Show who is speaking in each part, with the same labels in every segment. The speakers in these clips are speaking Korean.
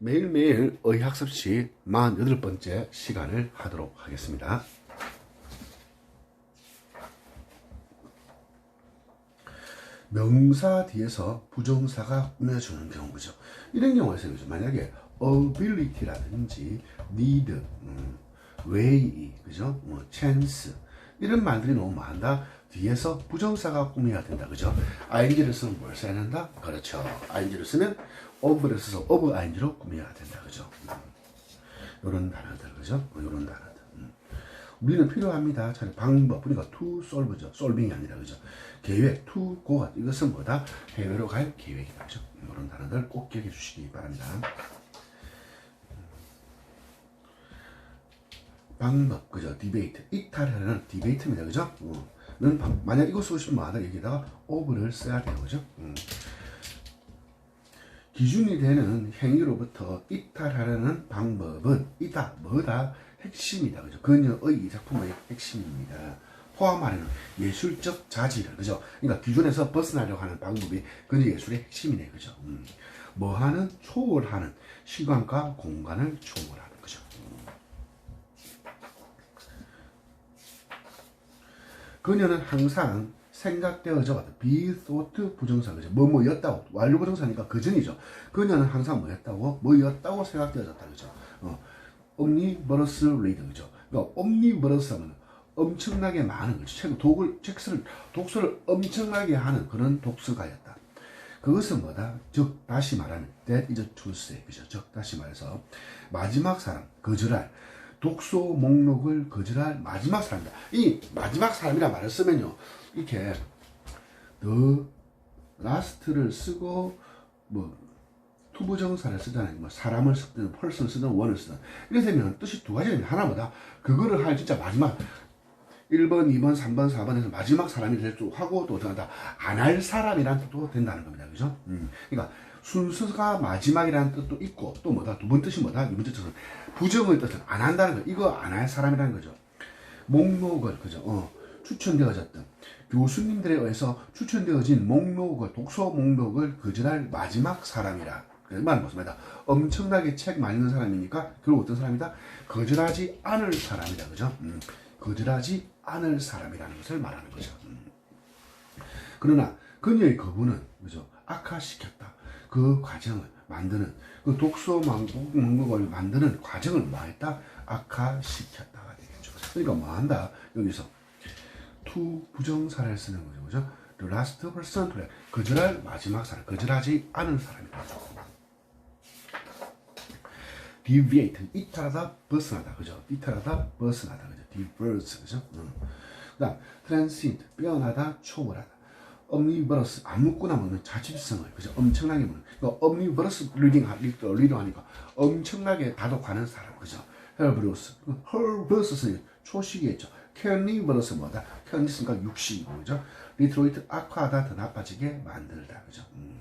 Speaker 1: 매일매일 의학습 시 48번째 시간을 하도록 하겠습니다. 명사 뒤에서 부정사가 꾸며주는 경우 그죠? 이런 경우에서 그죠? 만약에 ability라든지 need, 음, way, 그죠? 뭐 chance 이런 말들이 너무 많다. 뒤에서 부정사가 꾸며야 된다. 그죠? ing를 쓰면 뭘 써야 된다? 그렇죠. ing를 쓰면 of를 써서 of ing로 꾸며야 된다. 그죠? 음. 요런 단어들, 그죠? 뭐 요런 단어들. 음. 우리는 필요합니다. 자, 방법. 그러니까 to solve죠. solving이 아니라, 그죠? 계획, to go. 이것은 뭐다? 해외로 갈 계획이다. 그죠? 이런 단어들 꼭 기억해 주시기 바랍니다. 방법, 그죠? 디베이트. 이탈하는 디베이트입니다. 그죠? 어. 는 방- 만약 이거 쓰고 싶으면 마다 여기다가 over를 써야 돼요. 그죠? 음. 기준이 되는 행위로부터 이탈하려는 방법은 이다, 뭐다, 핵심이다. 그죠? 그녀의 이 작품의 핵심입니다. 포함하는 예술적 자질을, 그죠? 그러니까 기준에서 벗어나려고 하는 방법이 그녀 예술의 핵심이네. 그죠? 음. 뭐 하는? 초월하는. 시간과 공간을 초월하는. 그죠? 그녀는 항상 생각되어져 왔다. be thought 부정사 그죠? 뭐뭐였다고 완료 부정사니까 그 전이죠. 그녀는 항상 뭐였다고 뭐였다고 생각되어졌다 그죠? 어, omnivorous reader 그죠? 그러니까 omnivorous 하면 엄청나게 많은 거죠. 책 독을 책을 독서를 엄청나게 하는 그런 독서가였다. 그것은 뭐다? 즉 다시 말하면 that is a truth 그죠? 즉 다시 말해서 마지막 사람 거절할 독소 목록을 거절할 마지막 사람이다. 이 마지막 사람이라 말을 쓰면요. 이렇게 the last를 쓰고 뭐 투부정사를 쓰든 뭐 사람을 쓰든 펄스를 쓰든 원을 쓰든 이렇게 되면 뜻이 두 가지입니다. 하나보다 그거를 할 진짜 마지막 1번, 2번, 3번, 4번에서 마지막 사람이 될줄 하고 또 어떤 안할 사람이란 뜻도 된다는 겁니다. 그죠? 음. 그러니까 순서가 마지막이라는 뜻도 있고 또 뭐다? 두 번 뜻이 뭐다? 이번 뜻은 부정의 뜻은 안 한다는 거. 이거 안 할 사람이라는 거죠. 목록을 그죠? 어, 추천되어졌던 교수님들에 의해서 추천되어진 목록을 독서 목록을 거절할 마지막 사람이라. 그 말은 무슨 말이다? 엄청나게 책 많이 읽는 사람이니까 결국 어떤 사람이다? 거절하지 않을 사람이다. 그죠? 음, 거절하지 않을 사람이라는 것을 말하는 거죠. 음. 그러나 그녀의 거부는 그죠? 악화시켰다. 그 과정을 만드는 그 독소 망국 목록을 만드는 과정을 뭐했다? 악화시켰다가 되겠죠. 그러니까 뭐한다? 여기서 to 부정사를 쓰는 거죠. 그죠? The last person to 거절할 마지막 사람, 거절하지 않은 사람이다. deviate 이탈하다 벗어나다 그죠? 이탈하다 벗어나다 그죠? diverse 그죠? 음. 그 다음 transcend 빼어나다 초월하다 omnivorous 아무거나 먹는 자취성을 그죠? 엄청나게 먹는 그러니까 omnivorous reading 하- 리딩 하니까 엄청나게 다독하는 사람 그죠? herberous herberous는 초식이겠죠 carnivorous 뭐다? carnivorous 육식이고 그죠? 리트로이트 악화하다 더 나빠지게 만들다 그죠? 음.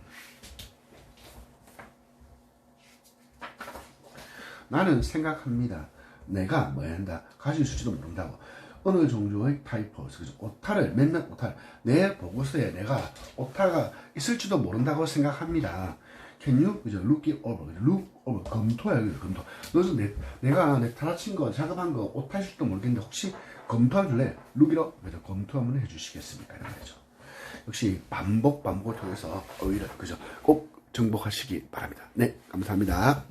Speaker 1: 나는 생각합니다. 내가 뭐야 한다. 가질 수지도 모른다고. 어느 종류의 타이포스, 그죠? 오타를, 몇몇 오타를, 내 보고서에 내가 오타가 있을지도 모른다고 생각합니다. Can you, 그죠? Look over? Look over, 검토야, 그죠? 검토. 너도 내, 내가 내 타라친 거, 작업한 거, 오타일지도 모르겠는데, 혹시 검토해 줄래? Look it over, 그죠? 검토 한번 해주시겠습니까? 이런 거죠. 역시 반복, 반복을 통해서 오히려, 그죠? 꼭 정복하시기 바랍니다. 네, 감사합니다.